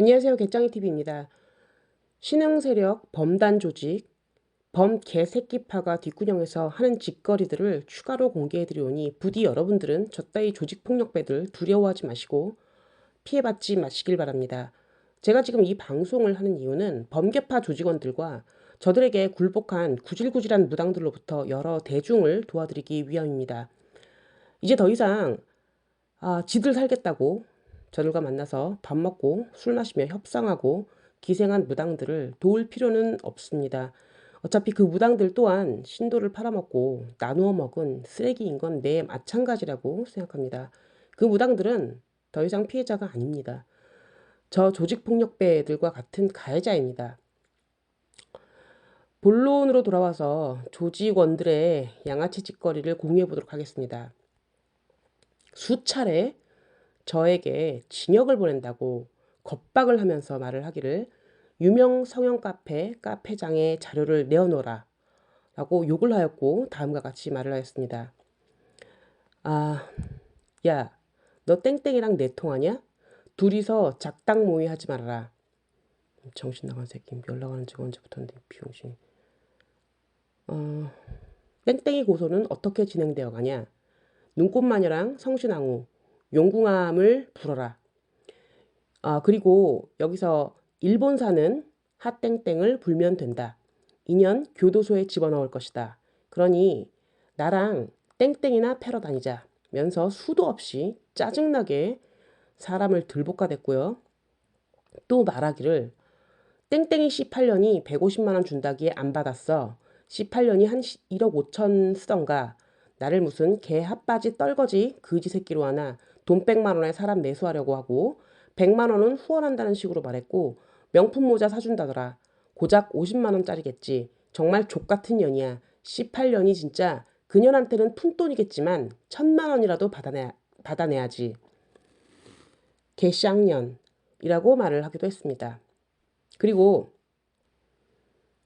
안녕하세요. 개짱이TV입니다. 신흥세력, 범단 조직, 범개새끼파가 뒷구녕에서 하는 짓거리들을 추가로 공개해드리오니 부디 여러분들은 저 따위 조직폭력배들 두려워하지 마시고 피해받지 마시길 바랍니다. 제가 지금 이 방송을 하는 이유는 범개파 조직원들과 저들에게 굴복한 구질구질한 무당들로부터 여러 대중을 도와드리기 위함입니다. 이제 더 이상 아, 지들 살겠다고 저들과 만나서 밥 먹고 술 마시며 협상하고 기생한 무당들을 도울 필요는 없습니다. 어차피 그 무당들 또한 신도를 팔아먹고 나누어 먹은 쓰레기인 건 내 마찬가지라고 생각합니다. 그 무당들은 더 이상 피해자가 아닙니다. 저 조직폭력배들과 같은 가해자입니다. 본론으로 돌아와서 조직원들의 양아치 짓거리를 공유해 보도록 하겠습니다. 수차례 저에게 징역을 보낸다고 겁박을 하면서 말을 하기를 유명 성형 카페 카페장에 자료를 내어놓으라 라고 욕을 하였고 다음과 같이 말을 하였습니다. 아, 야, 너 땡땡이랑 내통하냐? 둘이서 작당 모의 하지 말아라. 정신 나간 새끼 연락하는 지가 언제부터인데 비용신이. 어, 땡땡이 고소는 어떻게 진행되어 가냐? 눈꽃 마녀랑 성신왕후 용궁암을 불어라. 아, 그리고 여기서 일본사는 핫땡땡을 불면 된다. 2년 교도소에 집어넣을 것이다. 그러니 나랑 땡땡이나 패러 다니자. 면서 수도 없이 짜증나게 사람을 들볶아댔고요. 또 말하기를 땡땡이 18년이 150만 원 준다기에 안 받았어. 18년이 한 1억 5천 쓰던가. 나를 무슨 개 핫바지 떨거지 그지 새끼로 하나 돈 100만 원에 사람 매수하려고 하고 100만 원은 후원한다는 식으로 말했고 명품 모자 사준다더라. 고작 50만 원짜리겠지. 정말 족같은 년이야. 18년이 진짜 그년한테는 푼돈이겠지만 천만 원이라도 받아내, 받아내야지. 개쌍년이라고 말을 하기도 했습니다. 그리고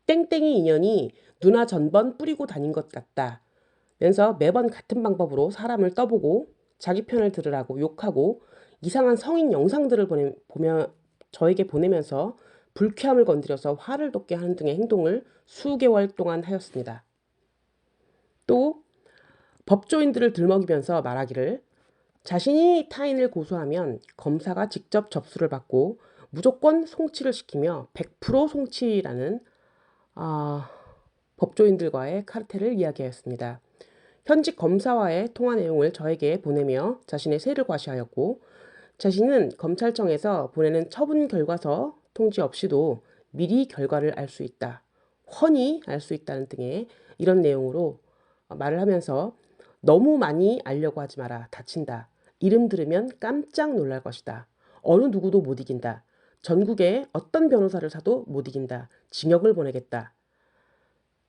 땡땡이 인연이 누나 전번 뿌리고 다닌 것 같다. 면서 매번 같은 방법으로 사람을 떠보고 자기 편을 들으라고 욕하고 이상한 성인 영상들을 보내, 보며 저에게 보내면서 불쾌함을 건드려서 화를 돋게 하는 등의 행동을 수개월 동안 하였습니다. 또 법조인들을 들먹이면서 말하기를 자신이 타인을 고소하면 검사가 직접 접수를 받고 무조건 송치를 시키며 100% 송치라는 아, 법조인들과의 카르텔을 이야기하였습니다. 현직 검사와의 통화 내용을 저에게 보내며 자신의 세를 과시하였고 자신은 검찰청에서 보내는 처분 결과서 통지 없이도 미리 결과를 알 수 있다. 훤히 알 수 있다는 등의 이런 내용으로 말을 하면서 너무 많이 알려고 하지 마라. 다친다. 이름 들으면 깜짝 놀랄 것이다. 어느 누구도 못 이긴다. 전국에 어떤 변호사를 사도 못 이긴다. 징역을 보내겠다.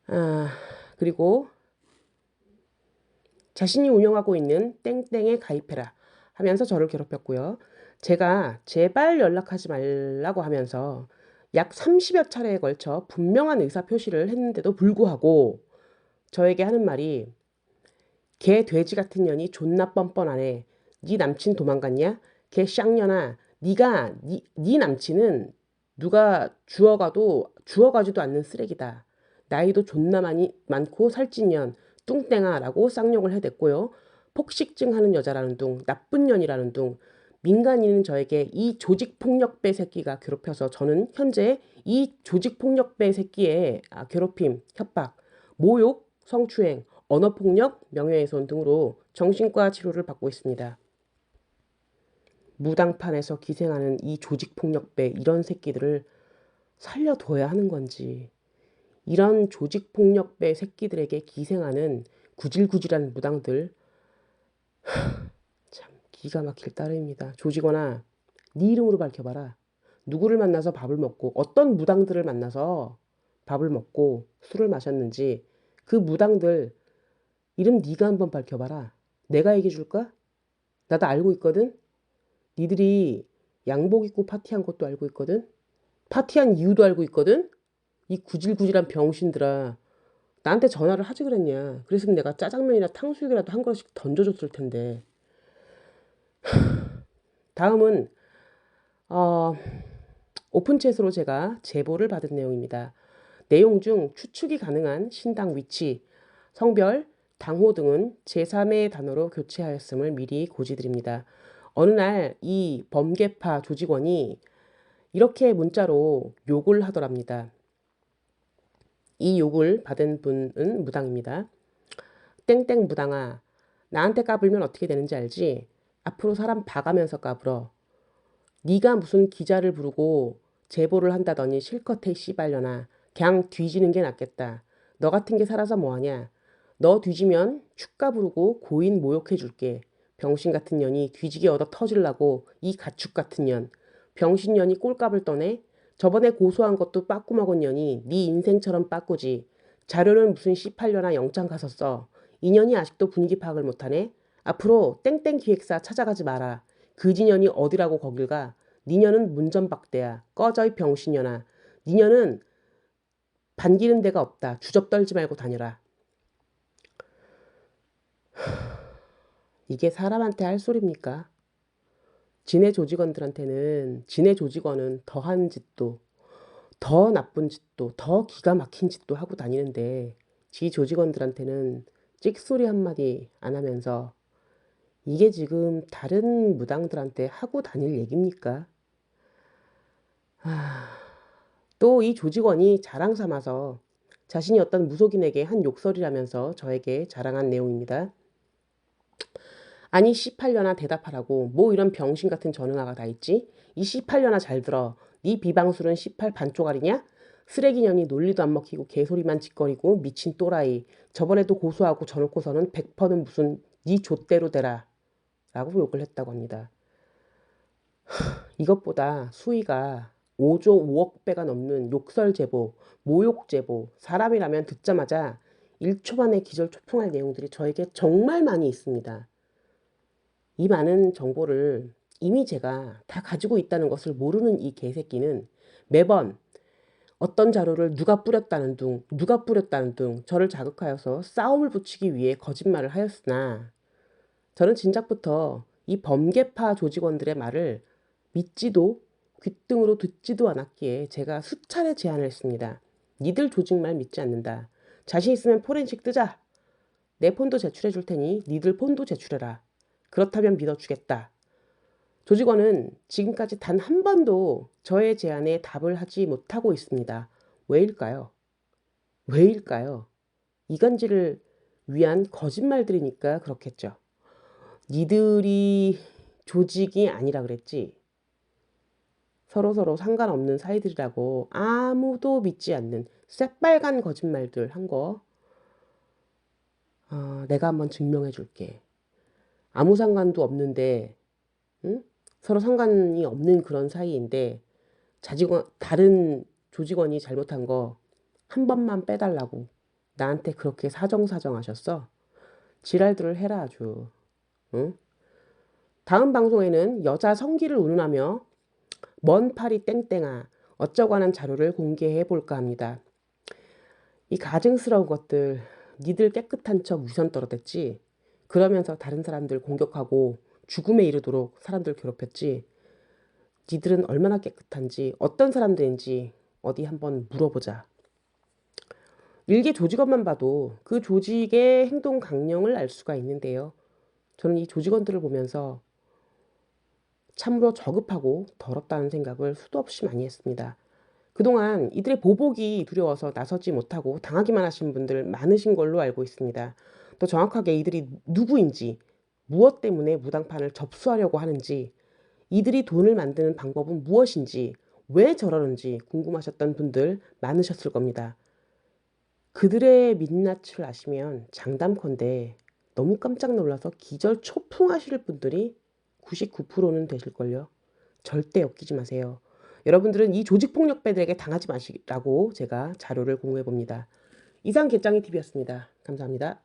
아, 그리고 자신이 운영하고 있는 땡땡에 가입해라 하면서 저를 괴롭혔고요. 제가 제발 연락하지 말라고 하면서 약 30여 차례에 걸쳐 분명한 의사 표시를 했는데도 불구하고 저에게 하는 말이 개 돼지 같은 년이 존나 뻔뻔하네. 네 남친 도망갔냐? 개 쌍년아. 네가 네, 네 남친은 누가 주워가도 주워가지도 않는 쓰레기다. 나이도 존나 많이 많고 살찐 년 뚱땡아라고 쌍욕을 해댔고요. 폭식증 하는 여자라는 둥, 나쁜 년이라는 둥, 민간인은 저에게 이 조직폭력배 새끼가 괴롭혀서 저는 현재 이 조직폭력배 새끼의 아, 괴롭힘, 협박, 모욕, 성추행, 언어폭력, 명예훼손 등으로 정신과 치료를 받고 있습니다. 무당판에서 기생하는 이 조직폭력배 이런 새끼들을 살려둬야 하는 건지 이런 조직폭력배 새끼들에게 기생하는 구질구질한 무당들 참 기가 막힐 따름입니다. 조직원아 네 이름으로 밝혀봐라. 누구를 만나서 밥을 먹고 어떤 무당들을 만나서 밥을 먹고 술을 마셨는지 그 무당들 이름 네가 한번 밝혀봐라. 내가 얘기해 줄까? 나도 알고 있거든. 니들이 양복 입고 파티한 것도 알고 있거든. 파티한 이유도 알고 있거든. 이 구질구질한 병신들아 나한테 전화를 하지 그랬냐 그랬으면 내가 짜장면이나 탕수육이라도 한 그릇씩 던져줬을 텐데 다음은 어, 오픈챗으로 제가 제보를 받은 내용입니다. 내용 중 추측이 가능한 신당 위치, 성별, 당호 등은 제3의 단어로 교체하였음을 미리 고지드립니다. 어느 날 이 범계파 조직원이 이렇게 문자로 욕을 하더랍니다. 이 욕을 받은 분은 무당입니다. 땡땡 무당아, 나한테 까불면 어떻게 되는지 알지? 앞으로 사람 봐가면서 까불어. 네가 무슨 기자를 부르고 제보를 한다더니 실컷 해 씨발려나. 그냥 뒤지는 게 낫겠다. 너 같은 게 살아서 뭐하냐? 너 뒤지면 축가 부르고 고인 모욕해 줄게. 병신 같은 년이 뒤지게 얻어 터질라고 이 가축 같은 년. 병신 년이 꼴값을 떠네? 저번에 고소한 것도 빠꾸 먹은 년이 네 인생처럼 빠꾸지. 자료는 무슨 18년아 영장 가서 써. 인연이 아직도 분위기 파악을 못하네. 앞으로 땡땡 기획사 찾아가지 마라. 그지년이 어디라고 거길 가. 니년은 문전박대야. 꺼져 이 병신년아. 니년은 반기는 데가 없다. 주접 떨지 말고 다녀라. 이게 사람한테 할 소리입니까? 지네 조직원들한테는 지네 조직원은 더한 짓도 더 나쁜 짓도 더 기가 막힌 짓도 하고 다니는데 지 조직원들한테는 찍소리 한마디 안 하면서 이게 지금 다른 무당들한테 하고 다닐 얘기입니까? 또이 조직원이 자랑 삼아서 자신이 어떤 무속인에게 한 욕설이라면서 저에게 자랑한 내용입니다. 아니 18년아 대답하라고 뭐 이런 병신 같은 전은아가 다 있지? 이 18년아 잘 들어. 네 비방술은 18 반쪽알이냐? 쓰레기년이 논리도 안 먹히고 개소리만 짓거리고 미친 또라이. 저번에도 고소하고 저놓고서는 100%는 무슨 네 좆대로 되라. 라고 욕을 했다고 합니다. 이것보다 수위가 5조 5억 배가 넘는 욕설 제보, 모욕 제보, 사람이라면 듣자마자 1초 만에 기절 초풍할 내용들이 저에게 정말 많이 있습니다. 이 많은 정보를 이미 제가 다 가지고 있다는 것을 모르는 이 개새끼는 매번 어떤 자료를 누가 뿌렸다는 둥, 누가 뿌렸다는 둥 저를 자극하여서 싸움을 붙이기 위해 거짓말을 하였으나 저는 진작부터 이 범계파 조직원들의 말을 믿지도 귓등으로 듣지도 않았기에 제가 수차례 제안을 했습니다. 니들 조직 말 믿지 않는다. 자신 있으면 포렌식 뜨자. 내 폰도 제출해 줄 테니 니들 폰도 제출해라. 그렇다면 믿어주겠다. 조직원은 지금까지 단 한 번도 저의 제안에 답을 하지 못하고 있습니다. 왜일까요? 왜일까요? 이간질을 위한 거짓말들이니까 그렇겠죠. 니들이 조직이 아니라 그랬지. 서로서로 상관없는 사이들이라고 아무도 믿지 않는 새빨간 거짓말들 한 거, 어, 내가 한번 증명해 줄게. 아무 상관도 없는데, 응? 서로 상관이 없는 그런 사이인데, 자직원, 다른 조직원이 잘못한 거 한 번만 빼달라고 나한테 그렇게 사정사정 하셨어? 지랄들을 해라 아주. 응? 다음 방송에는 여자 성기를 운운하며 먼 파리 땡땡아 어쩌고 하는 자료를 공개해 볼까 합니다. 이 가증스러운 것들 니들 깨끗한 척 위선 떨어댔지 그러면서 다른 사람들 공격하고 죽음에 이르도록 사람들 괴롭혔지 니들은 얼마나 깨끗한지 어떤 사람들인지 어디 한번 물어보자. 일개 조직원만 봐도 그 조직의 행동 강령을 알 수가 있는데요. 저는 이 조직원들을 보면서 참으로 저급하고 더럽다는 생각을 수도 없이 많이 했습니다. 그동안 이들의 보복이 두려워서 나서지 못하고 당하기만 하신 분들 많으신 걸로 알고 있습니다. 또 정확하게 이들이 누구인지, 무엇 때문에 무당판을 접수하려고 하는지, 이들이 돈을 만드는 방법은 무엇인지, 왜 저러는지 궁금하셨던 분들 많으셨을 겁니다. 그들의 민낯을 아시면 장담컨대 너무 깜짝 놀라서 기절 초풍하실 분들이 99%는 되실걸요. 절대 엮이지 마세요. 여러분들은 이 조직폭력배들에게 당하지 마시라고 제가 자료를 공유해 봅니다. 이상 개짱이 TV였습니다. 감사합니다.